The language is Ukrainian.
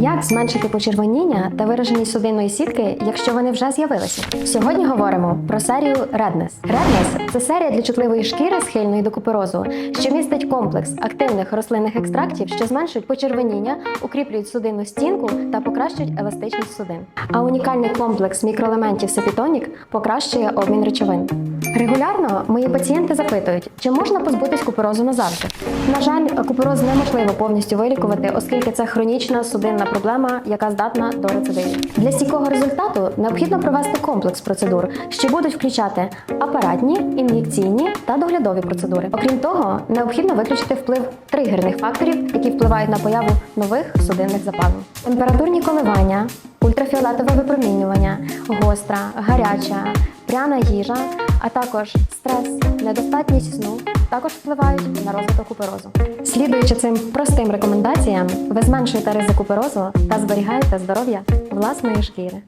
Як зменшити почервоніння та вираженість судинної сітки, якщо вони вже з'явилися? Сьогодні говоримо про серію Redness. Redness – це серія для чутливої шкіри, схильної до куперозу, що містить комплекс активних рослинних екстрактів, що зменшують почервоніння, укріплюють судинну стінку та покращують еластичність судин. А унікальний комплекс мікроелементів Сепітонік покращує обмін речовин. Регулярно мої пацієнти запитують, чи можна позбутись куперозу назавжди. На жаль, купероз неможливо повністю вилікувати, оскільки це хронічна судинна проблема, яка здатна до рецидивів. Для стійкого результату необхідно провести комплекс процедур, що будуть включати апаратні, ін'єкційні та доглядові процедури. Окрім того, необхідно виключити вплив тригерних факторів, які впливають на появу нових судинних запалень. Температурні коливання, ультрафіолетове випромінювання, гостра, гаряча, пряна їжа, а також стрес, недостатність сну також впливають на розвиток куперозу. Слідуючи цим простим рекомендаціям, ви зменшуєте ризик куперозу та зберігаєте здоров'я власної шкіри.